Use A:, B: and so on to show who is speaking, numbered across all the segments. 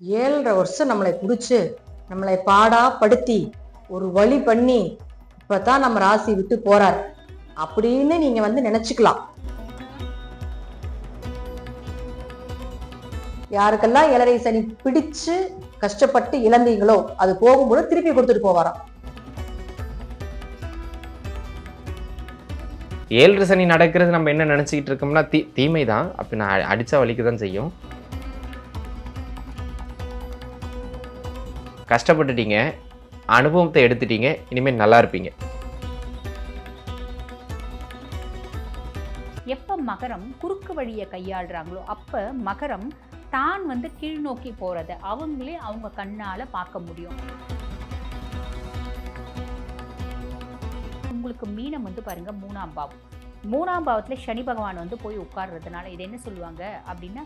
A: ஏழரை வருஷம் நம்மளை பிடிச்சு நம்மளை பாடா படுத்தி ஒரு வழி பண்ணி இப்பதான் நம்ம ராசி விட்டு போறார். அப்படின்னு நீங்க வந்து நினைச்சுக்கலாம். யாருக்கெல்லாம் ஏழரை சனி பிடிச்சு கஷ்டப்பட்டு இழந்தீங்களோ அது போகும்போது திருப்பி கொடுத்துட்டு போவாராம்.
B: ஏழரை சனி நடக்கிறது நம்ம என்ன நினச்சிக்கிட்டு இருக்கோம்னா தீ தீமை தான் அப்படி நான் அடித்தா வலிக்கு தான் செய்யும். கஷ்டப்பட்டுட்டீங்க அனுபவத்தை எடுத்துட்டீங்க இனிமேல் நல்லா இருப்பீங்க.
C: எப்போ மகரம் குறுக்கு வழியை கையாளுறாங்களோ அப்போ மகரம் தான் வந்து கீழ் நோக்கி போகிறத அவங்களே அவங்க கண்ணால் பார்க்க முடியும். உங்களுக்கு மீனம் வந்து பாருங்க மூணாம் பாவம். மூணாம் பாவத்தில் சனி பகவான் வந்து போய் உட்கார்றதுனால இது என்ன சொல்லுவாங்க அப்படின்னா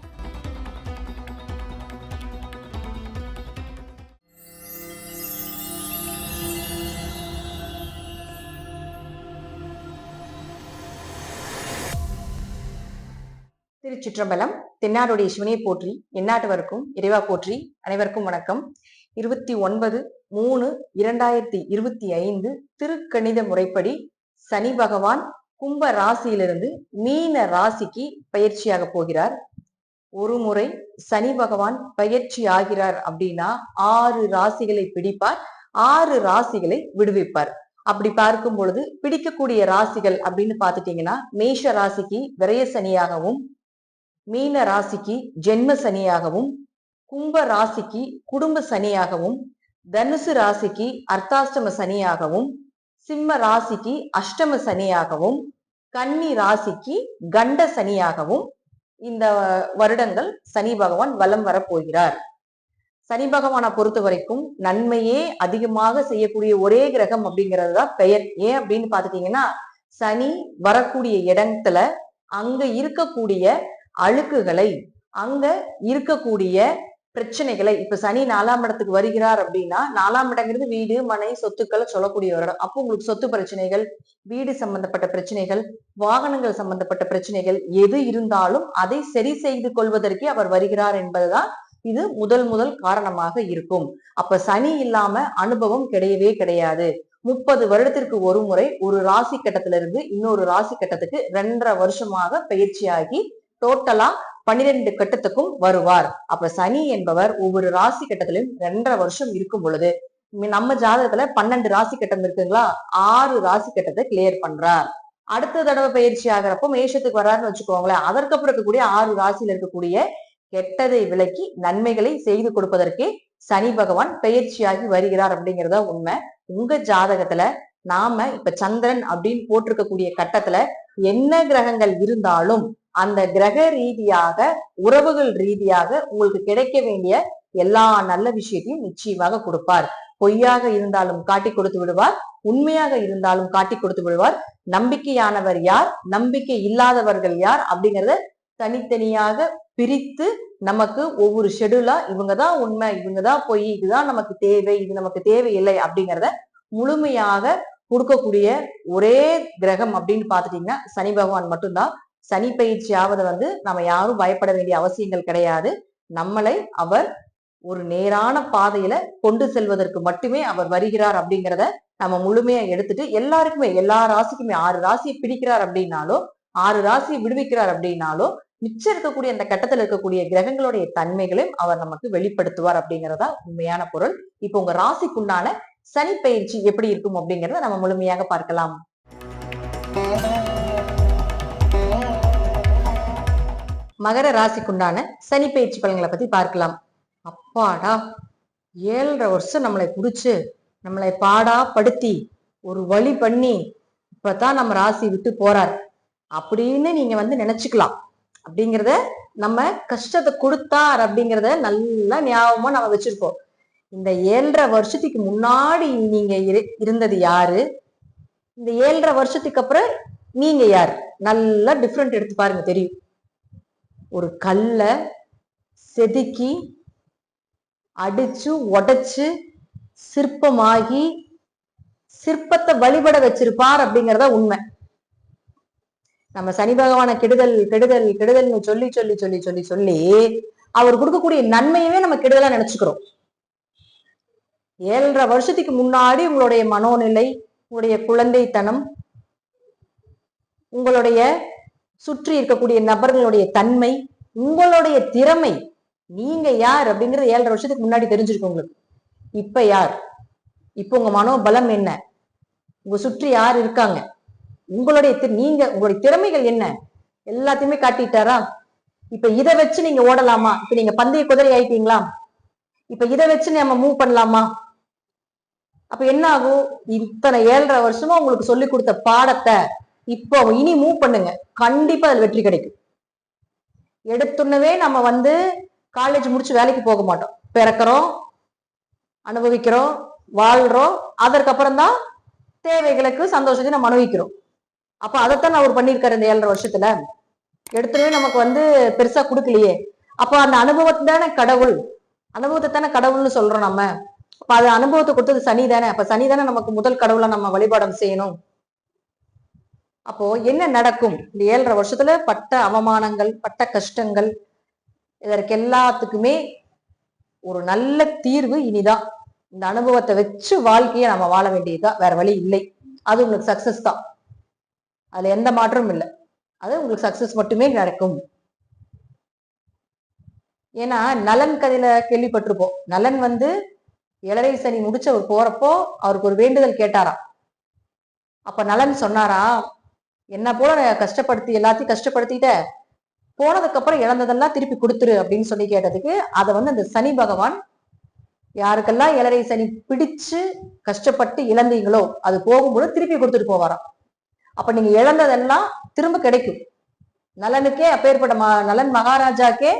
A: திருச்சிற்றம்பலம் தென்னாடுடைய சிவனையை போற்றி எந்நாட்டவருக்கும் இறைவா போற்றி அனைவருக்கும் வணக்கம். இருபத்தி ஒன்பது மூணு இரண்டாயிரத்தி இருபத்தி ஐந்து திருக்கணித முறைப்படி சனி பகவான் கும்ப ராசியிலிருந்து மீன ராசிக்கு பயிற்சியாக போகிறார். ஒரு முறை சனி பகவான் பயிற்சி ஆகிறார் அப்படின்னா ஆறு ராசிகளை பிடிப்பார் ஆறு ராசிகளை விடுவிப்பார். அப்படி பார்க்கும் பொழுது பிடிக்கக்கூடிய ராசிகள் அப்படின்னு பார்த்துட்டீங்கன்னா மேஷ ராசிக்கு விரய சனியாகவும் மீன ராசிக்கு ஜென்ம சனியாகவும் கும்ப ராசிக்கு குடும்ப சனியாகவும் தனுசு ராசிக்கு அர்த்தாஷ்டம சனியாகவும் சிம்ம ராசிக்கு அஷ்டம சனியாகவும் கன்னி ராசிக்கு கண்ட சனியாகவும் இந்த வருடங்கள் சனி பகவான் வலம் வரப்போகிறார். சனி பகவானை பொறுத்த வரைக்கும் நன்மையே அதிகமாக செய்யக்கூடிய ஒரே கிரகம் அப்படிங்கிறது தான் பெயர். ஏன் அப்படின்னு பாத்துட்டீங்கன்னா சனி வரக்கூடிய இடத்துல அங்க இருக்கக்கூடிய அழுக்குகளை அங்க இருக்கக்கூடிய பிரச்சனைகளை இப்ப சனி நாலாம் இடத்துக்கு வருகிறார் அப்படின்னா நாலாம் இடங்கிறது வீடு மனை சொத்துக்களை சொல்லக்கூடிய ஒரு இடம் அப்போ உங்களுக்கு சொத்து பிரச்சனைகள் வீடு சம்பந்தப்பட்ட பிரச்சனைகள் வாகனங்கள் சம்பந்தப்பட்ட பிரச்சனைகள் எது இருந்தாலும் அதை சரி செய்து கொள்வதற்கே அவர் வருகிறார் என்பதுதான் இது முதல் முதல் காரணமாக இருக்கும். அப்ப சனி இல்லாம அனுபவம் கிடையவே கிடையாது. முப்பது வருடத்திற்கு ஒரு முறை ஒரு ராசி கட்டத்திலிருந்து இன்னொரு ராசி கட்டத்துக்கு ரெண்டரை வருஷமாக பயிற்சியாகி டோட்டலா பன்னிரெண்டு கட்டத்துக்கும் வருவார். அப்ப சனி என்பவர் ஒவ்வொரு ராசி கட்டத்திலும் ரெண்டரை வருஷம் இருக்கும் பொழுது நம்ம ஜாதகத்துல பன்னெண்டு ராசி கட்டம் இருக்குங்களா? ஆறு ராசி கட்டத்தை கிளியர் பண்றார். அடுத்த தடவை பயிற்சி ஆகிறப்போ மேஷத்துக்கு வர்றாருன்னு வச்சுக்கோங்களேன் அதற்கப்புறம் இருக்கக்கூடிய ஆறு ராசியில இருக்கக்கூடிய கெட்டதை விலக்கி நன்மைகளை செய்து கொடுப்பதற்கே சனி பகவான் பயிற்சியாகி வருகிறார் அப்படிங்கிறதா உண்மை. உங்க ஜாதகத்துல நாம இப்ப சந்திரன் அப்படின்னு போட்டிருக்கக்கூடிய கட்டத்துல என்ன கிரகங்கள் இருந்தாலும் அந்த கிரக ரீதியாக உறவுகள் ரீதியாக உங்களுக்கு கிடைக்க வேண்டிய எல்லா நல்ல விஷயத்தையும் நிச்சயமாக கொடுப்பார். பொய்யாக இருந்தாலும் காட்டி கொடுத்து விடுவார். உண்மையாக இருந்தாலும் காட்டி கொடுத்து விடுவார். நம்பிக்கையானவர் யார்? நம்பிக்கை இல்லாதவர்கள் யார்? அப்படிங்கறத தனித்தனியாக பிரித்து நமக்கு ஒவ்வொரு ஷெடியூலா இவங்கதான் உண்மை இவங்கதான் பொய் இதுதான் நமக்கு தேவை இது நமக்கு தேவையில்லை அப்படிங்கிறத முழுமையாக கொடுக்கக்கூடிய ஒரே கிரகம் அப்படின்னு பாத்துட்டீங்கன்னா சனி பகவான் மட்டும்தான் சனி பயிற்சி ஆவதை வந்து நம்ம யாரும் பயப்பட வேண்டிய அவசியங்கள் கிடையாது. நம்மளை அவர் ஒரு நேரான பாதையில கொண்டு செல்வதற்கு மட்டுமே அவர் வருகிறார் அப்படிங்கிறத நம்ம முழுமையா எடுத்துட்டு எல்லாருக்குமே எல்லா ராசிக்குமே ஆறு ராசியை பிடிக்கிறார் அப்படின்னாலும் ஆறு ராசியை விடுவிக்கிறார் அப்படின்னாலும் மிச்சம் இருக்கக்கூடிய அந்த கட்டத்துல இருக்கக்கூடிய கிரகங்களுடைய தன்மைகளையும் அவர் நமக்கு வெளிப்படுத்துவார் அப்படிங்கறதா உண்மையான பொருள். இப்போ உங்க ராசிக்குண்டான சனி பயிற்சி எப்படி இருக்கும் அப்படிங்கறத நம்ம முழுமையாக பார்க்கலாம். மகர ராசிக்குண்டான சனி பயிற்சி பலன்களை பத்தி பார்க்கலாம். அப்பாடா ஏழரை வருஷம் நம்மளை பிடிச்சி நம்மளை பாடா படுத்தி ஒரு வழி பண்ணி இப்பதான் நம்ம ராசி விட்டு போறார். அப்படின்னு நீங்க வந்து நினைச்சுக்கலாம். அப்படிங்கிறத நம்ம கஷ்டத்தை கொடுத்தார் அப்படிங்கிறத நல்லா ஞாபகமா நம்ம வச்சிருக்கோம் இந்த ஏழரை வருஷத்துக்கு முன்னாடி நீங்க இரு- இருந்தது யாரு? இந்த ஏழரை வருஷத்துக்கு அப்புறம் நீங்க யார்? நல்லா டிஃப்ரெண்ட் எடுத்து பாருங்க தெரியும். ஒரு கல்லை செதுக்கி அடிச்சு உடைச்சு சிற்பமாகி சிற்பத்தை வழிபட வச்சிருப்பார் அப்படிங்கிறத உண்மை. நம்ம சனி பகவான கெடுதல் கெடுதல் கெடுதல்னு சொல்லி சொல்லி சொல்லி சொல்லி சொல்லி அவர் கொடுக்கக்கூடிய நன்மையவே நம்ம கெடுதலா நினைச்சுக்கிறோம். ஏழரை வருஷத்துக்கு முன்னாடி உங்களுடைய மனோநிலை உங்களுடைய குழந்தைத்தனம் உங்களுடைய சுற்றி இருக்கக்கூடிய நபர்களுடைய தன்மை உங்களுடைய திறமை நீங்க யார் அப்படிங்கறது ஏழரை வருஷத்துக்கு முன்னாடி தெரிஞ்சிருக்கு உங்களுக்கு. இப்ப யார்? இப்ப உங்க மனோபலம் என்ன? உங்க சுற்றி யார் இருக்காங்க? உங்களுடைய நீங்க உங்களுடைய திறமைகள் என்ன? எல்லாத்தையுமே காட்டிட்டாரா? இப்ப இதை வச்சு நீங்க ஓடலாமா? இப்ப நீங்க பந்தய குதிரை ஆயிட்டீங்களா? இப்ப இதை வச்சு நம்ம மூவ் பண்ணலாமா? அப்ப என்ன ஆகும்? இத்தனை ஏழரை வருஷமா உங்களுக்கு சொல்லி கொடுத்த பாடத்தை இப்போ இனி மூவ் பண்ணுங்க. கண்டிப்பா அதுல வெற்றி கிடைக்கும். எடுத்துனவே நம்ம வந்து காலேஜ் முடிச்சு வேலைக்கு போக மாட்டோம். பிறக்கிறோம் அனுபவிக்கிறோம் வாழ்றோம். அதற்கப்புறம் தான் தேவைகளுக்கு சந்தோஷத்தை நம்ம அனுபவிக்கிறோம். அப்ப அதைத்தான் அவர் பண்ணியிருக்காரு இந்த ஏழரை வருஷத்துல. எடுத்துனவே நமக்கு வந்து பெருசா கொடுக்கலையே. அப்ப அந்த அனுபவத்தை தானே கடவுள் அனுபவத்தை தானே கடவுள்னு சொல்றோம் நம்ம. அப்ப அது அனுபவத்தை கொடுத்தது சனி தானே அப்ப சனி தானே நமக்கு முதல் கடவுளை நம்ம வழிபாடம் செய்யணும். அப்போ என்ன நடக்கும்? இந்த ஏழரை வருஷத்துல பட்ட அவமானங்கள் பட்ட கஷ்டங்கள் இதற்கு எல்லாத்துக்குமே ஒரு நல்ல தீர்வு இனிதான். இந்த அனுபவத்தை வச்சு வாழ்க்கையை நம்ம வாழ வேண்டியதுதான். வேற வழி இல்லை. அது உங்களுக்கு சக்சஸ் தான். அதுல எந்த மாற்றமும் இல்லை. அது உங்களுக்கு சக்சஸ் மட்டுமே நடக்கும். ஏன்னா நலன் கதையில கேள்விப்பட்டிருப்போம். நலன் வந்து ஏழரை சனி முடிச்சு அவர் போறப்போ அவருக்கு ஒரு வேண்டுதல் கேட்டாராம். அப்ப நலன் சொன்னாரா என்ன போல கஷ்டப்படுத்தி எல்லாத்தையும் கஷ்டப்படுத்திட்ட போனதுக்கு அப்புறம் இழந்ததெல்லாம் திருப்பி கொடுத்துரு அப்படின்னு சொல்லி கேட்டதுக்கு அதை வந்து அந்த சனி பகவான் யாருக்கெல்லாம் இளரை சனி பிடிச்சு கஷ்டப்பட்டு இழந்தீங்களோ அது போகும்போது திருப்பி கொடுத்துட்டு போவாராம். அப்ப நீங்க இழந்ததெல்லாம் திரும்ப கிடைக்கும். நலனுக்கே அப்பேற்பட்ட ம- நலன் மகாராஜாக்கே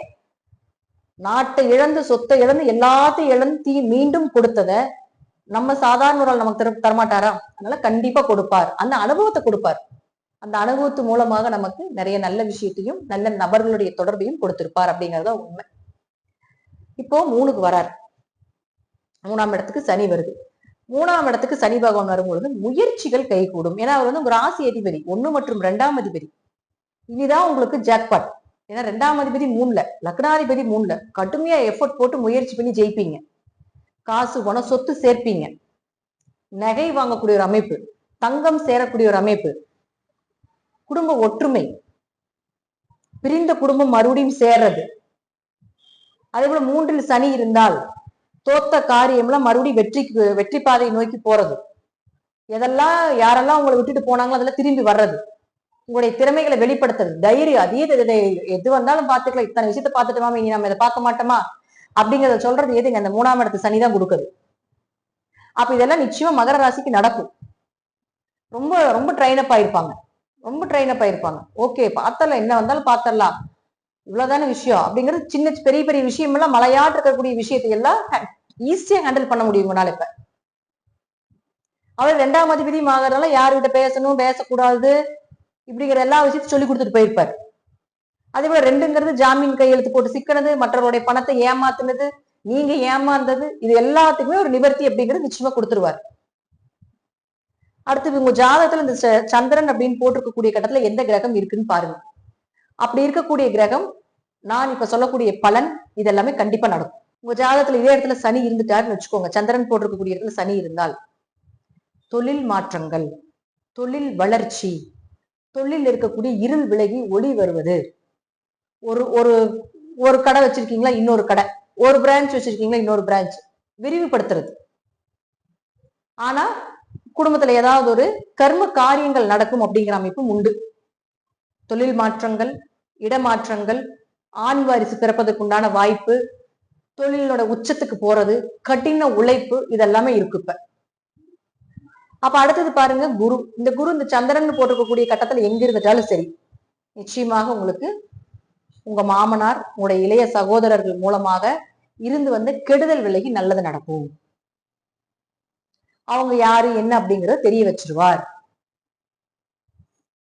A: நாட்டை இழந்து சொத்தை இழந்து எல்லாத்தையும் இழந்து தீ- மீண்டும் கொடுத்தத நம்ம சாதாரண ஒரு நமக்கு தர தரமாட்டாரா? அதனால கண்டிப்பா கொடுப்பார். அந்த அனுபவத்தை கொடுப்பார். அந்த அனுபவத்து மூலமாக நமக்கு நிறைய நல்ல விஷயத்தையும் நல்ல நபர்களுடைய தொடர்பையும் கொடுத்திருப்பார் அப்படிங்கறத உண்மை. இப்போ மூணுக்கு வரார். மூணாம் இடத்துக்கு சனி வருது. மூணாம் இடத்துக்கு சனி பகவான் வரும்பொழுது முயற்சிகள் கைகூடும். ஏன்னா அவர் வந்து உங்க ராசி அதிபதி. ஒன்னு மற்றும் ரெண்டாம் அதிபதி. இனிதான் உங்களுக்கு ஜாக்பாட் ஏன்னா ரெண்டாம் அதிபதி மூணுல லக்னாதிபதி மூணுல கடுமையா எஃபோர்ட் போட்டு முயற்சி பண்ணி ஜெயிப்பீங்க. காசு பணம் சொத்து சேர்ப்பீங்க. நகை வாங்கக்கூடிய ஒரு அமைப்பு தங்கம் சேரக்கூடிய ஒரு அமைப்பு குடும்ப ஒற்றுமை. பிரிந்த குடும்பம் மறுபடியும் சேர்றது. அதே போல மூன்றில் சனி இருந்தால் தோத்த காரியம்லாம் மறுபடியும் வெற்றிக்கு வெற்றி பாதையை நோக்கி போறது. எதெல்லாம் யாரெல்லாம் உங்களை விட்டுட்டு போனாங்களோ அதெல்லாம் திரும்பி வர்றது. உங்களுடைய திறமைகளை வெளிப்படுத்துறது. தைரியம் அதே இது- எது வந்தாலும் பாத்துக்கலாம் இத்தனை விஷயத்த பார்த்துட்டோமா இனி நம்ம இதை பார்க்க மாட்டோமா? அப்படிங்கறத சொல்றது எதுங்க அந்த மூணாம் இடத்து சனி தான் கொடுக்குது. அப்ப இதெல்லாம் நிச்சயமா மகர ராசிக்கு நடக்கும். ரொம்ப ரொம்ப ட்ரைன் அப் ஆயிருப்பாங்க. ரொம்ப ட்ரெயின் அப் ஆயிருப்பாங்க. ஓகே பார்த்தரலாம் என்ன வந்தாலும் பார்த்தரலாம். இவ்வளவுதான விஷயம் அப்படிங்கிறது சின்ன பெரிய பெரிய விஷயம் எல்லாம் மலையாட்டு இருக்கக்கூடிய விஷயத்தை எல்லாம் ஈஸியா ஹேண்டில் பண்ண முடியும் உங்களால இப்ப. அவர் ரெண்டாம் அதிபதியும் ஆகிறதால யாருகிட்ட பேசணும் பேசக்கூடாது இப்படிங்கிற எல்லா விஷயத்தையும் சொல்லி கொடுத்துட்டு போயிருப்பாரு. அதே போல ரெண்டுங்கிறது ஜாமீன் கையெழுத்து போட்டு சிக்கினது மற்றவருடைய பணத்தை ஏமாத்துனது நீங்க ஏமாந்தது இது எல்லாத்துக்குமே ஒரு நிவர்த்தி அப்படிங்கிறது நிச்சயமா கொடுத்துருவாரு. அடுத்து இவங்க ஜாதகத்துல இந்த ச- சந்திரன் அப்படின்னு போட்டிருக்கக்கூடிய கட்டத்துல எந்த கிரகம் இருக்குன்னு பாருங்க. அப்படி இருக்கக்கூடிய கிரகம் நான் இப்ப சொல்லக்கூடிய பலன் இதெல்லாமே கண்டிப்பா நடக்கும். உங்க ஜாதகத்துல இதே இடத்துல சனி இருந்துட்டாருன்னு வச்சுக்கோங்க. சந்திரன் போட்டிருக்கக்கூடிய இடத்துல சனி இருந்தால். தொழில் மாற்றங்கள் தொழில் வளர்ச்சி தொழில் இருக்கக்கூடிய இருள் விலகி ஒளி வருவது. ஒரு ஒரு ஒரு கடை வச்சிருக்கீங்களா இன்னொரு கடை. ஒரு பிரான்ச் வச்சிருக்கீங்களா இன்னொரு பிரான்ச் விரிவுபடுத்துறது. ஆனா குடும்பத்துல ஏதாவது ஒரு கர்ம காரியங்கள் நடக்கும் அப்படிங்கிற அமைப்பும் உண்டு. தொழில் மாற்றங்கள் இடமாற்றங்கள் ஆண் வாரிசு பிறப்பதற்குண்டான வாய்ப்பு தொழிலோட உச்சத்துக்கு போறது கடின உழைப்பு இதெல்லாமே இருக்கு இப்ப. அப்ப அடுத்தது பாருங்க குரு. இந்த குரு இந்த சந்திரன் போட்டிருக்கக்கூடிய கட்டத்துல எங்க இருந்துட்டாலும் சரி நிச்சயமாக உங்களுக்கு உங்க மாமனார் உங்களுடைய இளைய சகோதரர்கள் மூலமாக இருந்து வந்து கெடுதல் விலகி நல்லது நடக்கும். அவங்க யாரு என்ன அப்படிங்கிறத தெரிய வச்சிருவார்.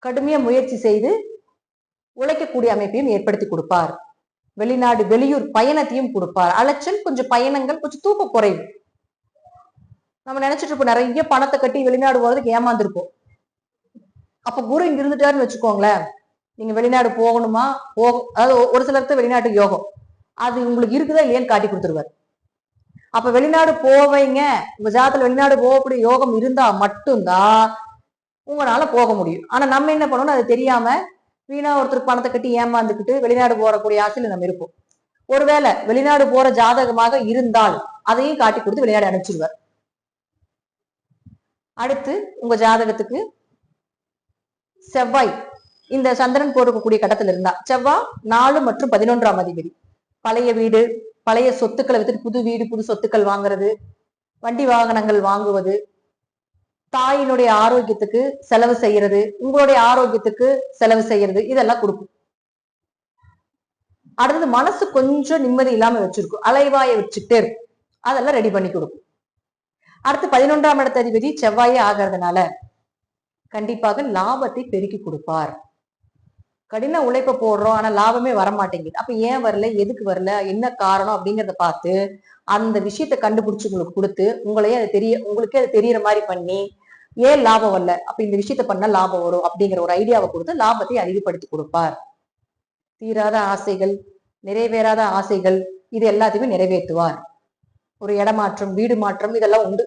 A: கடுமையா முயற்சி செய்து உழைக்கக்கூடிய அமைப்பையும் ஏற்படுத்தி கொடுப்பார். வெளிநாடு வெளியூர் பயணத்தையும் கொடுப்பார். அலைச்சல் கொஞ்சம் பயணங்கள் கொஞ்சம் தூக்க குறைவு. நம்ம நினைச்சிட்டு இருப்போம் நிறைய பணத்தை கட்டி வெளிநாடு போறதுக்கு ஏமாந்துருப்போம். அப்ப குரு இங்க இருந்துட்டாருன்னு வச்சுக்கோங்களேன். நீங்க வெளிநாடு போகணுமா? போக அதாவது ஒரு சிலருக்கு வெளிநாட்டுக்கு யோகம். அது உங்களுக்கு இருக்குதா இல்லையான்னு காட்டி கொடுத்துருவார். அப்ப வெளிநாடு போவீங்க. உங்க ஜாதத்துல வெளிநாடு போகக்கூடிய யோகம் இருந்தா மட்டும்தான் உங்களால போக முடியும். ஆனா நம்ம என்ன பண்ணணும் அது தெரியாம வீணா ஒருத்தருக்கு பணத்தை கட்டி ஏமாந்துக்கிட்டு வெளிநாடு போறக்கூடிய ஆசையில நம்ம இருப்போம். ஒருவேளை வெளிநாடு போற ஜாதகமாக இருந்தால் அதையும் காட்டி கொடுத்து வெளிநாடு அனுப்பிச்சிருவார். அடுத்து உங்க ஜாதகத்துக்கு செவ்வாய். இந்த சந்திரன் போடக்கூடிய கட்டத்துல இருந்தா. செவ்வாய் நாலு மற்றும் பதினொன்றாம் அதிபதி. பழைய வீடு பழைய சொத்துக்களை வித்துட்டு புது வீடு புது சொத்துக்கள் வாங்குறது வண்டி வாகனங்கள் வாங்குவது தாயினுடைய ஆரோக்கியத்துக்கு செலவு செய்யறது உங்களுடைய ஆரோக்கியத்துக்கு செலவு செய்யறது இதெல்லாம் கொடுக்கும். அடுத்தது மனசு கொஞ்சம் நிம்மதி இல்லாம வச்சிருக்கும். அலைவாய வச்சுக்கிட்டே இருக்கும். அதெல்லாம் ரெடி பண்ணி கொடுக்கும். அடுத்து பதினொன்றாம் இடத்த அதிபதி செவ்வாயே ஆகிறதுனால கண்டிப்பாக லாபத்தை பெருக்கி கொடுப்பார். கடின உழைப்ப போடுறோம் ஆனா லாபமே வரமாட்டேங்குது. அப்ப ஏன் வரல? எதுக்கு வரல? என்ன காரணம்? அப்படிங்கறத பார்த்து அந்த விஷயத்தை கண்டுபிடிச்சு உங்களுக்கு கொடுத்து உங்களையே அது தெரிய உங்களுக்கே அது தெரியற மாதிரி பண்ணி ஏன் லாபம் வரல? அப்ப இந்த விஷயத்த பண்ணா லாபம் வரும் அப்படிங்கிற ஒரு ஐடியாவை கொடுத்து லாபத்தை அதிகப்படுத்தி கொடுப்பார். தீராத ஆசைகள் நிறைவேறாத ஆசைகள் இது எல்லாத்தையுமே நிறைவேற்றுவார். ஒரு இடமாற்றம் வீடு மாற்றம் இதெல்லாம் உண்டு.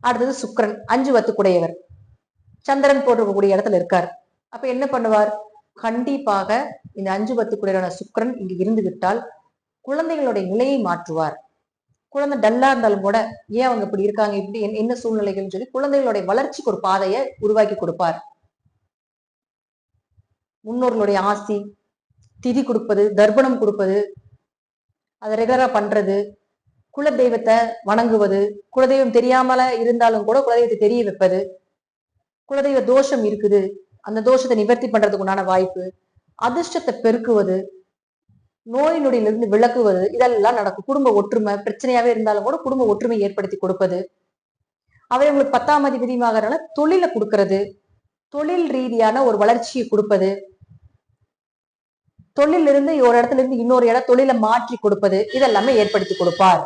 A: அடுத்தது சுக்கிரன் அஞ்சு வத்துக்குடையவர். சந்திரன் போட்டிருக்கக்கூடிய இடத்துல இருக்கார். அப்ப என்ன பண்ணுவார்? கண்டிப்பாக இந்த அஞ்சு பத்துக்குடையவரான சுக்கிரன் இங்க இருந்து விட்டால் குழந்தைகளுடைய நிலையை மாற்றுவார். குழந்தை டல்லா இருந்தாலும் கூட ஏன் அவங்க இப்படி இருக்காங்க? இப்படி என்ன- என்ன சூழ்நிலைகள்னு சொல்லி குழந்தைகளுடைய வளர்ச்சிக்கு ஒரு பாதையை உருவாக்கி கொடுப்பார். முன்னோர்களுடைய ஆசி திதி கொடுப்பது தர்ப்பணம் கொடுப்பது அதை ரெகுலரா பண்றது குல தெய்வத்தை வணங்குவது குலதெய்வம் தெரியாமல இருந்தாலும் கூட குலதெய்வத்தை தெரிய வைப்பது குலதெய்வ தோஷம் இருக்குது அந்த தோஷத்தை நிவர்த்தி பண்றதுக்கு உண்டான வாய்ப்பு அதிர்ஷ்டத்தை பெருக்குவது நோய் நொடியிலிருந்து விளக்குவது இதெல்லாம் நடக்கும். குடும்ப ஒற்றுமை பிரச்சனையாவே இருந்தாலும் கூட குடும்ப ஒற்றுமை ஏற்படுத்தி கொடுப்பது. அவை உங்களுக்கு பத்தாம் அதிபதியமாகறனால தொழிலை கொடுக்கறது. தொழில் ரீதியான ஒரு வளர்ச்சியை கொடுப்பது. தொழில இருந்து ஒரு இடத்துல இருந்து இன்னொரு இடம் தொழிலை மாற்றி கொடுப்பது. இதெல்லாமே ஏற்படுத்தி கொடுப்பார்.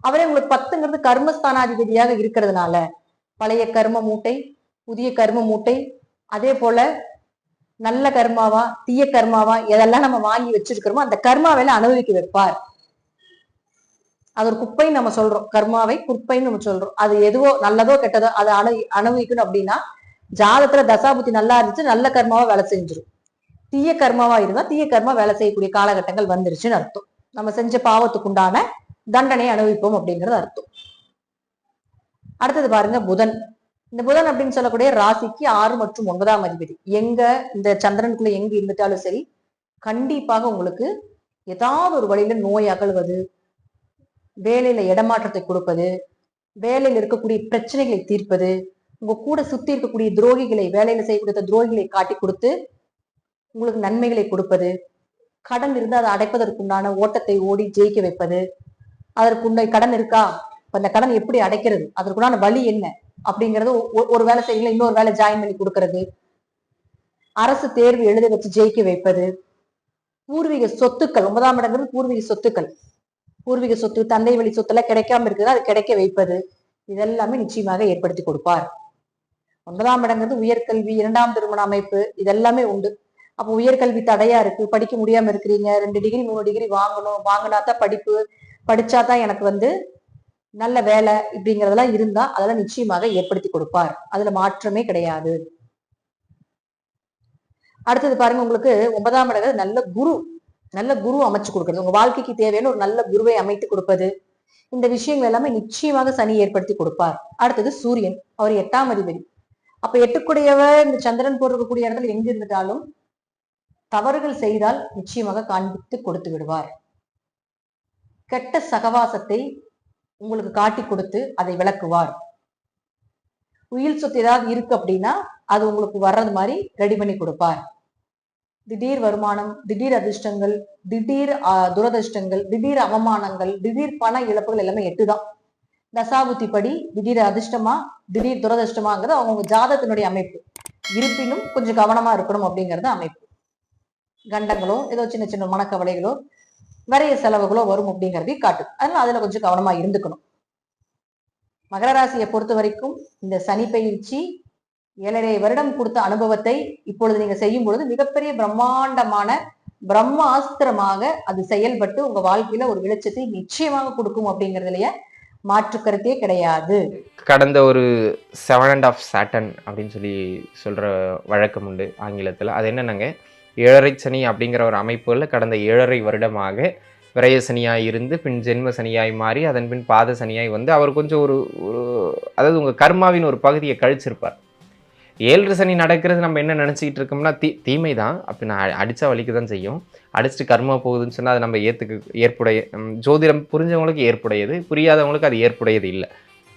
A: அவரே உங்களுக்கு பத்துங்கிறது கர்மஸ்தானாதிபதியாக இருக்கிறதுனால பழைய கர்ம மூட்டை புதிய கர்ம மூட்டை அதே போல நல்ல கர்மாவா தீய கர்மாவா எதெல்லாம் நம்ம வாங்கி வச்சிருக்கிறோமோ அந்த கர்மாவில அனுபவிக்க வைப்பார். அது ஒரு குப்பைன்னு நம்ம சொல்றோம். கர்மாவை குப்பைன்னு நம்ம சொல்றோம். அது எதுவோ நல்லதோ கெட்டதோ அதை அனு அனுபவிக்கணும் அப்படின்னா ஜாதத்துல தசாபுத்தி நல்லா இருந்துச்சு நல்ல கர்மாவா வேலை செஞ்சிடும் தீய கர்மாவா இருந்தா தீய கர்மா வேலை செய்யக்கூடிய காலகட்டங்கள் வந்துருச்சுன்னு அர்த்தம். நம்ம செஞ்ச பாவத்துக்கு தண்டனை தண்டனையை அனுபவிப்போம் அப்படிங்கிறது அர்த்தம். அடுத்தது பாருங்க புதன். இந்த புதன் அப்படின்னு சொல்லக்கூடிய ராசிக்கு ஆறு மற்றும் ஒன்பதாம் அதிபதி. எங்க இந்த சந்திரனுக்குள்ள எங்க இருந்துட்டாலும் சரி கண்டிப்பாக உங்களுக்கு ஏதாவது ஒரு வழியில நோய் அகழ்வது வேலையில இடமாற்றத்தை கொடுப்பது வேலையில் இருக்கக்கூடிய பிரச்சனைகளை தீர்ப்பது உங்க கூட சுத்தி இருக்கக்கூடிய துரோகிகளை வேலையில செய்யக்கூடிய துரோகிகளை காட்டி கொடுத்து உங்களுக்கு நன்மைகளை கொடுப்பது கடன் இருந்து அதை அடைப்பதற்குண்டான ஓட்டத்தை ஓடி ஜெயிக்க வைப்பது அதற்குண்ட கடன் இருக்கா? அந்த கடன் எப்படி அடைக்கிறது? அதற்குண்டான வழி என்ன? அப்படிங்கறது ஒ- ஒரு வேலை செய்யல இன்னொரு வேலை ஜாயின் பண்ணி கொடுக்கறது. அரசு தேர்வு எழுத வச்சு ஜெயிக்க வைப்பது. பூர்வீக சொத்துக்கள் ஒன்பதாம் இடங்கிறது பூர்வீக சொத்துக்கள். பூர்வீக சொத்து தந்தை வழி சொத்துல கிடைக்காம இருக்குது அது கிடைக்க வைப்பது. இதெல்லாமே நிச்சயமாக ஏற்படுத்தி கொடுப்பார். ஒன்பதாம் இடங்கிறது உயர்கல்வி இரண்டாம் திருமண அமைப்பு இதெல்லாமே உண்டு. அப்போ உயர்கல்வி தடையா இருக்கு. படிக்க முடியாம இருக்கிறீங்க. ரெண்டு டிகிரி மூணு டிகிரி வாங்கணும். வாங்கினா தான் படிப்பு. படிச்சா தான் எனக்கு வந்து நல்ல வேலை இப்படிங்கறதெல்லாம் இருந்தா அதெல்லாம் நிச்சயமாக ஏற்படுத்தி கொடுப்பார். அதுல மாற்றமே கிடையாது. அடுத்தது பாருங்க உங்களுக்கு ஒன்பதாம் இடத்துல நல்ல குரு நல்ல குரு அமைச்சு கொடுக்கறது. உங்க வாழ்க்கைக்கு தேவையான ஒரு நல்ல குருவை அமைத்து கொடுப்பது. இந்த விஷயங்கள் எல்லாமே நிச்சயமாக சனி ஏற்படுத்தி கொடுப்பார். அடுத்தது சூரியன் அவர் எட்டாம் அதிபதி. அப்ப எட்டுக்குடையவர் இந்த சந்திரன் போட்டிருக்கக்கூடிய இடத்துல எங்க இருந்துட்டாலும் தவறுகள் செய்தால் நிச்சயமாக காண்பித்து கொடுத்து விடுவார். கெட்ட சகவாசத்தை உங்களுக்கு காட்டி கொடுத்து அதை விளக்குவார். உயில் சொத்து ஏதாவது இருக்கு அப்படின்னா அது உங்களுக்கு வர்றது மாதிரி ரெடி பண்ணி கொடுப்பார். திடீர் வருமானம் திடீர் அதிர்ஷ்டங்கள் திடீர் துரதிர்ஷ்டங்கள் திடீர் அவமானங்கள் திடீர் பண இழப்புகள் எல்லாமே எட்டுதான் தசாபுத்தி படி திடீர் அதிர்ஷ்டமா திடீர் துரதிர்ஷ்டமாங்கிறது அவங்க ஜாதத்தினுடைய அமைப்பு. இருப்பினும் கொஞ்சம் கவனமா இருக்கணும் அப்படிங்கறது அமைப்பு. கண்டங்களோ ஏதோ சின்ன சின்ன மனக்கவலைகளோ நிறைய செலவுகளோ வரும் அப்படிங்கிறதே காட்டுது. அதனால அதுல கொஞ்சம் கவனமா இருந்துக்கணும். மகர ராசியை பொறுத்த வரைக்கும் இந்த சனி பயிற்சி ஏழரை வருடம் கொடுத்த அனுபவத்தை இப்பொழுது நீங்க செய்யும் பொழுது மிகப்பெரிய பிரம்மாண்டமான பிரம்மாஸ்திரமாக அது செயல்பட்டு உங்க வாழ்க்கையில ஒரு வெளிச்சத்தை நிச்சயமாக கொடுக்கும் அப்படிங்கறதுலயே மாற்று கருத்தே கிடையாது.
B: கடந்த ஒரு செவன் அண்ட் ஆஃப் சாட்டன் அப்படின்னு சொல்லி சொல்கிற வழக்கம் உண்டு ஆங்கிலத்தில். அது என்னன்னாங்க? ஏழரை சனி அப்படிங்கிற ஒரு அமைப்புகளில் கடந்த ஏழரை வருடமாக பிரயசனியாய் இருந்து பின் ஜென்ம சனியாய் மாறி அதன் பின் பாத சனியாய் வந்து அவர் கொஞ்சம் ஒரு ஒரு அதாவது உங்கள் கர்மாவின் ஒரு பகுதியை கழிச்சிருப்பார். ஏழரை சனி நடக்கிறது நம்ம என்ன நினச்சிக்கிட்டு இருக்கோம்னா தீ தீமை தான் அப்படி நான் அடித்தா வலிக்கு தான் செய்யும். அடிச்சுட்டு கர்மா போகுதுன்னு சொன்னால் அது நம்ம ஏற்றுக்கு ஏற்புடைய ஜோதிடம் புரிஞ்சவங்களுக்கு ஏற்புடையது. புரியாதவங்களுக்கு அது ஏற்புடையது இல்லை.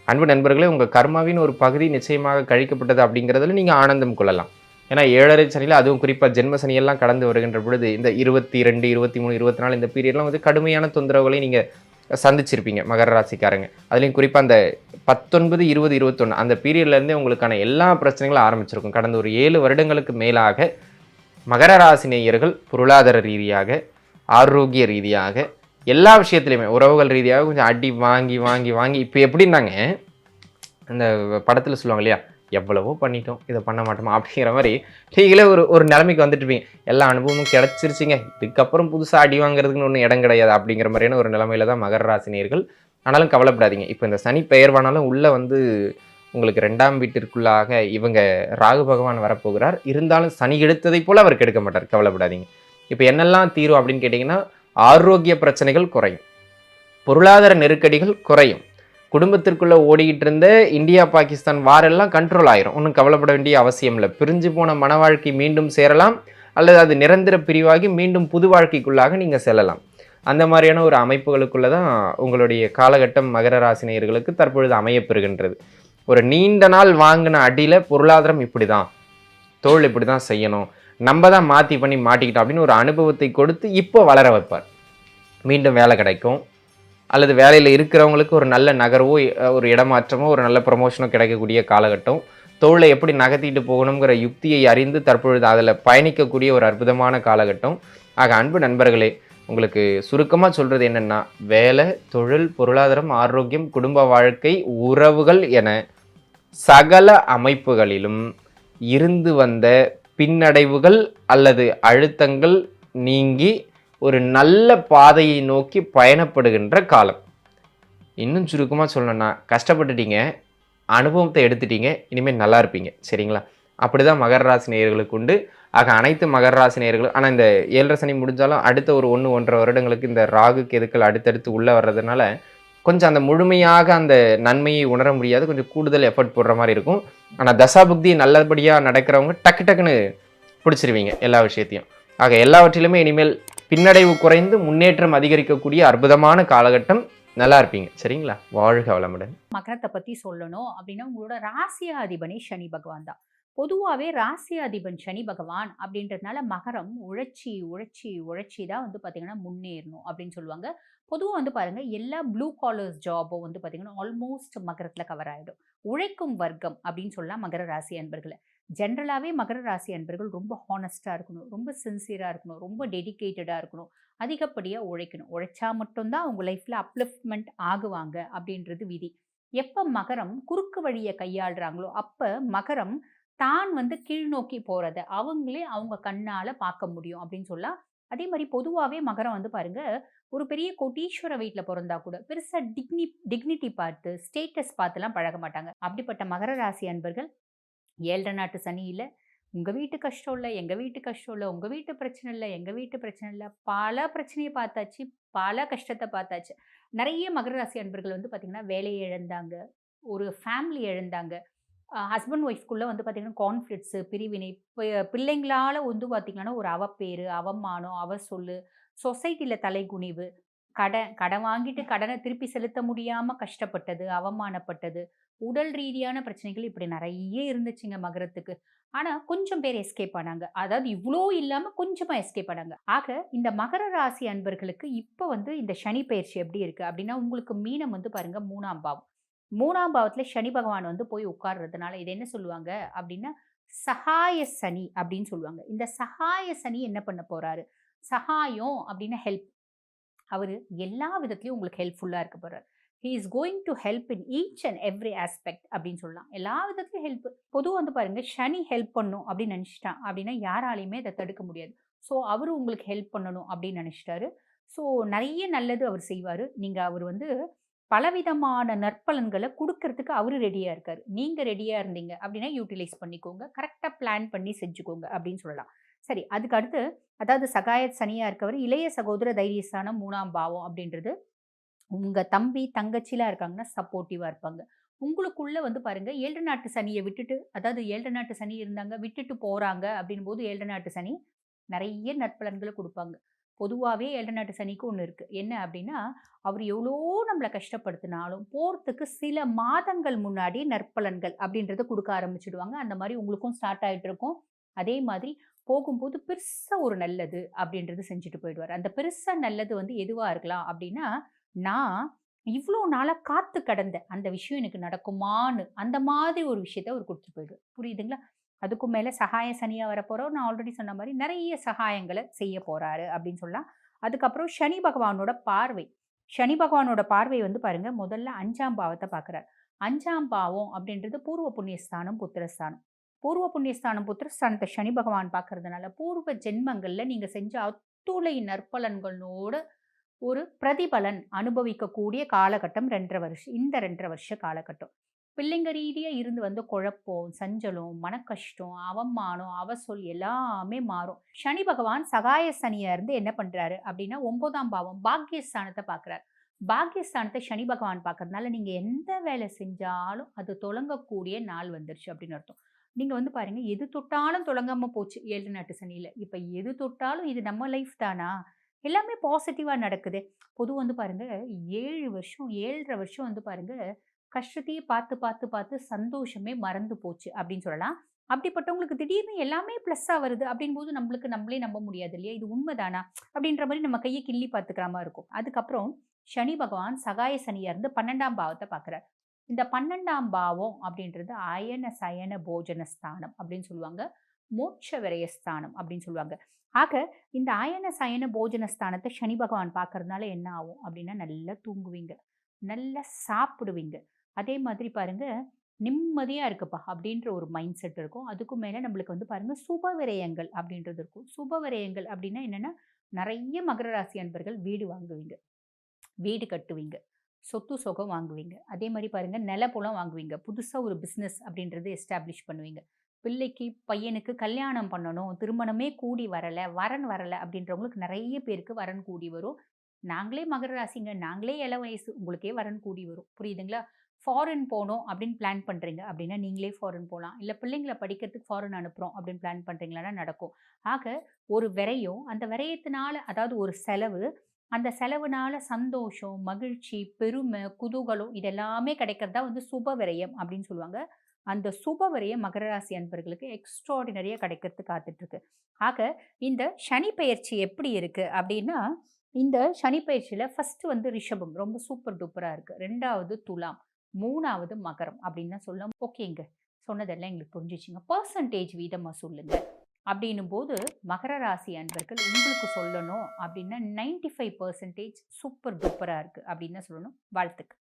B: அன்பு நண்பர்களே உங்கள் கர்மாவின் ஒரு பகுதி நிச்சயமாக கழிக்கப்பட்டது அப்படிங்கிறதுல நீங்கள் ஆனந்தம் கொள்ளலாம். ஏன்னா ஏழரை சனியில் அதுவும் குறிப்பாக ஜென்ம சனியெல்லாம் கடந்து வருகின்ற பொழுது இந்த இருபத்தி ரெண்டு இருபத்தி மூணு இருபத்தி நாலு இந்த பீரியட்லாம் வந்து கடுமையான தொந்தரவுகளை நீங்கள் சந்திச்சிருப்பீங்க மகர ராசிக்காரங்க. அதுலேயும் குறிப்பாக அந்த பத்தொன்பது இருபது இருபத்தொன்று அந்த பீரியட்லேருந்தே உங்களுக்கான எல்லா பிரச்சனைகளும் ஆரம்பிச்சிருக்கும். கடந்த ஒரு ஏழு வருடங்களுக்கு மேலாக மகர ராசி நேயர்கள் பொருளாதார ரீதியாக ஆரோக்கிய ரீதியாக எல்லா விஷயத்துலையுமே உறவுகள் ரீதியாக கொஞ்சம் அடி வாங்கி வாங்கி வாங்கி இப்போ எப்படின்னாங்க அந்த படத்தில் சொல்லுவாங்க இல்லையா? எவ்வளவோ பண்ணிட்டோம் இதை பண்ண மாட்டோமா அப்படிங்கிற மாதிரி நீங்களே ஒரு ஒரு நிலைமைக்கு வந்துட்டுருப்பீங்க. எல்லா அனுபவமும் கிடச்சிருச்சிங்க. இதுக்கப்புறம் புதுசாக அடி வாங்குறதுக்குன்னு ஒன்றும் இடம் கிடையாது அப்படிங்கிற மாதிரியான ஒரு நிலைமையில தான் மகர ராசினியர்கள். ஆனாலும் கவலைப்படாதீங்க. இப்போ இந்த சனி பெயர்வானாலும் உள்ளே வந்து உங்களுக்கு ரெண்டாம் வீட்டிற்குள்ளாக இவங்க ராகு பகவான் வரப்போகிறார். இருந்தாலும் சனி எடுத்ததை போல் அவர் கெடுக்க மாட்டார். கவலைப்படாதீங்க. இப்போ என்னெல்லாம் தீரும் அப்படின்னு கேட்டிங்கன்னா ஆரோக்கிய பிரச்சனைகள் குறையும். பொருளாதார நெருக்கடிகள் குறையும். குடும்பத்திற்குள்ளே ஓடிக்கிட்டு இருந்த இந்தியா பாகிஸ்தான் வாரெல்லாம் கண்ட்ரோல் ஆயிரும். ஒன்றும் கவலைப்பட வேண்டிய அவசியம் இல்லை. பிரிஞ்சு போன மன வாழ்க்கை மீண்டும் சேரலாம். அல்லது அது நிரந்தர பிரிவாகி மீண்டும் புது வாழ்க்கைக்குள்ளாக நீங்கள் செல்லலாம். அந்த மாதிரியான ஒரு அமைப்புகளுக்குள்ளே தான் உங்களுடைய காலகட்டம் மகர ராசினியர்களுக்கு தற்பொழுது அமையப்பெறுகின்றது ஒரு நீண்ட நாள் வாங்கின அடியில் பொருளாதாரம் இப்படி தான் தொழில் இப்படி தான் செய்யணும். நம்ம தான் மாற்றி பண்ணி மாட்டிக்கிட்டோம் அப்படின்னு ஒரு அனுபவத்தை கொடுத்து இப்போ வளர வைப்பார். மீண்டும் வேலை கிடைக்கும். அல்லது வேலையில் இருக்கிறவங்களுக்கு ஒரு நல்ல நகர்வோ ஒரு இடமாற்றமோ ஒரு நல்ல ப்ரமோஷனோ கிடைக்கக்கூடிய காலகட்டம். தொழிலை எப்படி நகர்த்திட்டு போகணுங்கிற யுக்தியை அறிந்து தற்பொழுது அதில் பயணிக்கக்கூடிய ஒரு அற்புதமான காலகட்டம். ஆக அன்பு நண்பர்களே உங்களுக்கு சுருக்கமாக சொல்கிறது என்னென்னா வேலை தொழில் பொருளாதாரம் ஆரோக்கியம் குடும்ப வாழ்க்கை உறவுகள் என சகல அமைப்புகளிலும் இருந்து வந்த பின்னடைவுகள் அல்லது அழுத்தங்கள் நீங்கி ஒரு நல்ல பாதையை நோக்கி பயணப்படுகின்ற காலம். இன்னும் சுருக்கமாக சொல்லணும்னா கஷ்டப்பட்டுட்டீங்க அனுபவத்தை எடுத்துட்டீங்க இனிமேல் நல்லா இருப்பீங்க. சரிங்களா? அப்படிதான் மகர ராசி நேயர்களுக்கு உண்டு. ஆக அனைத்து மகர ராசி நேயர்களும் ஆனால் இந்த ஏழரை சனி முடிஞ்சாலும் அடுத்த ஒரு ஒன்று ஒன்றரை வருடங்களுக்கு இந்த ராகு கெதுக்கள் அடுத்தடுத்து உள்ளே வர்றதுனால கொஞ்சம் அந்த முழுமையாக அந்த நன்மையை உணர முடியாது. கொஞ்சம் கூடுதல் எஃபர்ட் போடுற மாதிரி இருக்கும். ஆனால் தசாபுக்தி நல்லபடியாக நடக்கிறவங்க டக்கு டக்குன்னு பிடிச்சிருவீங்க எல்லா விஷயத்தையும். ஆக எல்லாவற்றிலுமே இனிமேல் பின்னடைவு குறைந்து முன்னேற்றம் அதிகரிக்கக்கூடிய அற்புதமான காலகட்டம். நல்லா இருப்பீங்க. சரிங்களா? வாழ்க வளமுடன்.
C: மகரத்தை பத்தி சொல்லணும் அப்படின்னா உங்களோட ராசியாதிபனே சனி பகவான் தான். பொதுவாகவே ராசியாதிபன் சனி பகவான் அப்படின்றதுனால மகரம் உழைச்சி உழைச்சி உழைச்சி தான் வந்து பார்த்திங்கன்னா முன்னேறணும் அப்படின்னு சொல்லுவாங்க. பொதுவாக வந்து பாருங்கள் எல்லா ப்ளூ காலர்ஸ் ஜாபும் வந்து பார்த்திங்கன்னா ஆல்மோஸ்ட் மகரத்தில் கவர் ஆகிடும் உழைக்கும் வர்க்கம் அப்படின்னு சொல்லலாம் மகர ராசி அன்பர்களை. ஜென்ரலாகவே மகர ராசி அன்பர்கள் ரொம்ப ஹானஸ்ட்டாக இருக்கணும் ரொம்ப சின்சியராக இருக்கணும் ரொம்ப டெடிகேட்டடாக இருக்கணும் அதிகப்படியாக உழைக்கணும். உழைச்சா மட்டும்தான் அவங்க லைஃப்பில் அப்லிஃப்ட்மெண்ட் ஆகுவாங்க அப்படின்றது விதி. எப்போ மகரம் குறுக்கு வழியை கையாளுறாங்களோ அப்போ மகரம் தான் வந்து கீழ்நோக்கி போகிறத அவங்களே அவங்க கண்ணால் பார்க்க முடியும் அப்படின்னு சொல்லலாம் அதே மாதிரி பொதுவாகவே மகரம் வந்து பாருங்கள் ஒரு பெரிய கோட்டீஸ்வர வீட்டில் பிறந்தா கூட பெருசாக டிக்னி டிக்னிட்டி பார்த்து ஸ்டேட்டஸ் பார்த்துலாம் பழக மாட்டாங்க. அப்படிப்பட்ட மகர ராசி அன்பர்கள் ஏழரை நாட்டு சனியில் உங்கள் வீட்டு கஷ்டம் இல்லை எங்கள் வீட்டு கஷ்டம் இல்லை உங்கள் வீட்டு பிரச்சனை இல்லை எங்கள் வீட்டு பிரச்சனை இல்லை பல பிரச்சனையை பார்த்தாச்சு பல கஷ்டத்தை பார்த்தாச்சு. நிறைய மகர ராசி அன்பர்கள் வந்து பார்த்திங்கன்னா வேலையை இழந்தாங்க ஒரு ஃபேமிலி இழந்தாங்க. ஹஸ்பண்ட் ஒய்ஃப்குள்ளே வந்து பார்த்திங்கன்னா கான்ஃப்ளிக்ஸு பிரிவினை பிள்ளைங்களால் பிள்ளைங்களால வந்து பார்த்திங்கன்னா ஒரு அவப்பேறு அவமானம் அவ சொல்லு சொசைட்டியில் தலைகுனிவு கடன் கடன் வாங்கிட்டு கடனை திருப்பி செலுத்த முடியாமல் கஷ்டப்பட்டது அவமானப்பட்டது உடல் ரீதியான பிரச்சனைகள் இப்படி நிறைய இருந்துச்சுங்க மகரத்துக்கு. ஆனால் கொஞ்சம் பேர் எஸ்கேப் ஆனாங்க. அதாவது இவ்வளோ இல்லாமல் கொஞ்சமாக எஸ்கேப் ஆனாங்க. ஆக இந்த மகர ராசி அன்பர்களுக்கு இப்போ வந்து இந்த சனி பயிற்சி எப்படி இருக்குது அப்படின்னா உங்களுக்கு மீனம் வந்து பாருங்க மூணாம் பாவம். மூணாம் பாவத்தில் சனி பகவான் வந்து போய் உட்கார்றதுனால இது என்ன சொல்லுவாங்க அப்படின்னா சகாய சனி அப்படின்னு சொல்லுவாங்க. இந்த சகாய சனி என்ன பண்ண போகிறாரு சகாயம் அப்படின்னா ஹெல்ப் அவர் எல்லா விதத்துலையும் உங்களுக்கு ஹெல்ப்ஃபுல்லாக இருக்க போகிறார் he is going to help in each and every aspect அப்படின்னு சொல்லலாம். எல்லா விதத்துலையும் ஹெல்ப் பொதுவாக வந்து பாருங்க சனி ஹெல்ப் பண்ணும் அப்படின்னு நினச்சிட்டான் அப்படின்னா யாராலையுமே அதை தடுக்க முடியாது. ஸோ அவர் உங்களுக்கு ஹெல்ப் பண்ணணும் அப்படின்னு நினச்சிட்டாரு. ஸோ நிறைய நல்லது அவர் செய்வார். நீங்கள் அவர் வந்து பலவிதமான நற்பலன்களை கொடுக்கறதுக்கு அவர் ரெடியாக இருக்கார். நீங்கள் ரெடியாக இருந்தீங்க அப்படின்னா யூட்டிலைஸ் பண்ணிக்கோங்க. கரெக்டாக பிளான் பண்ணி செஞ்சுக்கோங்க அப்படின்னு சொல்லலாம். சரி அதுக்கு அடுத்து அதாவது சகாயத் சனியாக இருக்கவர் இளைய சகோதர தைரியஸ்தானம் மூணாம் பாவம் அப்படின்றது உங்கள் தம்பி தங்கச்சிலாம் இருக்காங்கன்னா சப்போர்ட்டிவாக இருப்பாங்க. உங்களுக்குள்ளே வந்து பாருங்கள் ஏழு நாட்டு சனியை விட்டுட்டு அதாவது ஏழு நாட்டு சனி இருந்தாங்க விட்டுட்டு போகிறாங்க அப்படின் போது ஏழு நாட்டு சனி நிறைய நற்பலன்களை கொடுப்பாங்க. பொதுவாகவே ஏழு நாட்டு சனிக்கு ஒன்று இருக்குது என்ன அப்படின்னா அவர் எவ்வளோ நம்மளை கஷ்டப்படுத்தினாலும் போகிறதுக்கு சில மாதங்கள் முன்னாடி நற்பலன்கள் அப்படின்றத கொடுக்க ஆரம்பிச்சிடுவாங்க. அந்த மாதிரி உங்களுக்கும் ஸ்டார்ட் ஆகிட்டு இருக்கும். அதே மாதிரி போகும்போது பெருசாக ஒரு நல்லது அப்படின்றது செஞ்சுட்டு போயிடுவார். அந்த பெருசாக நல்லது வந்து எதுவாக இருக்கலாம் அப்படின்னா நான் இவ்வளோ நாளாக காத்து கடந்த அந்த விஷயம் எனக்கு நடக்குமான்னு அந்த மாதிரி ஒரு விஷயத்த அவர் கொடுத்துட்டு போயிடுவார். புரியுதுங்களா? அதுக்கும் மேலே சகாய சனியாக வரப்போகிறோம் நான் ஆல்ரெடி சொன்ன மாதிரி நிறைய சகாயங்களை செய்ய போகிறாரு அப்படின்னு சொல்லலாம். அதுக்கப்புறம் சனி பகவானோட பார்வை. சனி பகவானோட பார்வை வந்து பாருங்கள் முதல்ல அஞ்சாம் பாவத்தை பார்க்குறாரு. அஞ்சாம் பாவம் அப்படின்றது பூர்வ புண்ணியஸ்தானம் புத்திரஸ்தானம். பூர்வ புண்ணியஸ்தானம் புத்திரஸ்தானத்தை சனி பகவான் பார்க்கறதுனால பூர்வ ஜென்மங்களில் நீங்கள் செஞ்ச அத்துளை நற்பலன்களோட ஒரு பிரதிபலன் அனுபவிக்கக்கூடிய காலகட்டம் ரெண்டரை வருஷம் இந்த ரெண்டரை வருஷ காலகட்டம். பிள்ளைங்க ரீதியாக இருந்து வந்து குழப்பம் சஞ்சலம் மனக்கஷ்டம் அவமானம் அவசொல் எல்லாமே மாறும். சனி பகவான் சகாய சனியாக இருந்து என்ன பண்ணுறாரு அப்படின்னா ஒன்பதாம் பாவம் பாக்கியஸ்தானத்தை பார்க்குறாரு. பாக்கியஸ்தானத்தை சனி பகவான் பார்க்கறதுனால நீங்கள் எந்த வேலை செஞ்சாலும் அது தொடங்கக்கூடிய நாள் வந்துருச்சு அப்படின்னு அர்த்தம். நீங்கள் வந்து பாருங்கள் எது தொட்டாலும் தொடங்காமல் போச்சு ஏழு நாட்டு சனியில். இப்போ எது தொட்டாலும் இது நம்ம லைஃப் தானா? எல்லாமே பாசிட்டிவாக நடக்குது. பொதுவாக வந்து பாருங்கள் ஏழு வருஷம் ஏழரை வருஷம் வந்து பாருங்கள் கஷ்டத்தையே பார்த்து பார்த்து பார்த்து சந்தோஷமே மறந்து போச்சு அப்படின்னு சொல்லலாம். அப்படிப்பட்டவங்களுக்கு திடீர்னு எல்லாமே ப்ளஸ்ஸாக வருது அப்படின் போது நம்மளுக்கு நம்மளே நம்ப முடியாது இல்லையா? இது உண்மைதானா? அப்படின்ற மாதிரி நம்ம கையை கிள்ளி பார்த்துக்கிற மாதிரி இருக்கும். அதுக்கப்புறம் சனி பகவான் சகாய சனியாக இருந்து பன்னெண்டாம் பாவத்தை பார்க்குறார். இந்த பன்னெண்டாம் பாவம் அப்படின்றது அயன சயன போஜன ஸ்தானம் அப்படின்னு சொல்லுவாங்க. மோட்ச விரயஸ்தானம் அப்படின்னு சொல்லுவாங்க. ஆக இந்த அயன சயன போஜன ஸ்தானத்தை சனி பகவான் பார்க்கறதுனால என்ன ஆகும் அப்படின்னா நல்லா தூங்குவீங்க. நல்லா சாப்பிடுவீங்க. அதே மாதிரி பாருங்க நிம்மதியாக இருக்குப்பா அப்படின்ற ஒரு மைண்ட் செட் இருக்கும். அதுக்கும் மேலே நம்மளுக்கு வந்து பாருங்க சுப விரயங்கள் அப்படின்றது இருக்கும். சுப விரயங்கள் அப்படின்னா என்னென்னா நிறைய மகர ராசி அன்பர்கள் வீடு வாங்குவீங்க. வீடு கட்டுவீங்க. சொத்து சொகம் வாங்குவீங்க. அதே மாதிரி பாருங்க நிலப்புலம் வாங்குவீங்க. புதுசாக ஒரு பிஸ்னஸ் அப்படின்றது எஸ்டாப்ளிஷ் பண்ணுவீங்க. பிள்ளைக்கு பையனுக்கு கல்யாணம் பண்ணணும் திருமணமே கூடி வரலை வரன் வரலை அப்படின்றவங்களுக்கு நிறைய பேருக்கு வரன் கூடி வரும். நாங்களே மகர ராசிங்க நாங்களே இள வயசு உங்களுக்கே வரன் கூடி வரும். புரியுதுங்களா? ஃபாரின் போகணும் அப்படின்னு பிளான் பண்ணுறீங்க அப்படின்னா நீங்களே ஃபாரின் போகலாம். இல்லை பிள்ளைங்களை படிக்கிறதுக்கு ஃபாரின் அனுப்புகிறோம் அப்படின்னு பிளான் பண்ணுறீங்களான்னா நடக்கும். ஆக ஒரு விரையும் அந்த விரயத்தினால அதாவது ஒரு செலவு அந்த செலவுனால சந்தோஷம் மகிழ்ச்சி பெருமை குதூகலம் இதெல்லாமே கிடைக்கிறதா வந்து சுப விரயம் அப்படின்னு சொல்லுவாங்க. அந்த சுப விரயம் மகர ராசி அன்பர்களுக்கு எக்ஸ்ட்ராடினரியாக கிடைக்கிறதுக்கு காத்துட்ருக்கு. ஆக இந்த சனி பயிற்சி எப்படி இருக்குது அப்படின்னா இந்த சனி பயிற்சியில் ஃபஸ்ட்டு வந்து ரிஷபம் ரொம்ப சூப்பர் டூப்பராக இருக்குது ரெண்டாவது துலாம் மூணாவது மகரம் அப்படின்னு தான் சொல்லலாம் ஓகேங்க சொன்னதெல்லாம் எங்களுக்கு புரிஞ்சிச்சுங்க. பர்சன்டேஜ் வீதமாக சொல்லுங்கள் அப்படின்னும் போது மகர ராசி அன்பர்கள் உங்களுக்கு சொல்லணும் அப்படின்னா நைன்டி ஃபைவ் பர்சன்டேஜ் சூப்பர் டூப்பராக இருக்குது அப்படின்னு தான் சொல்லணும். வாழ்த்துக்கு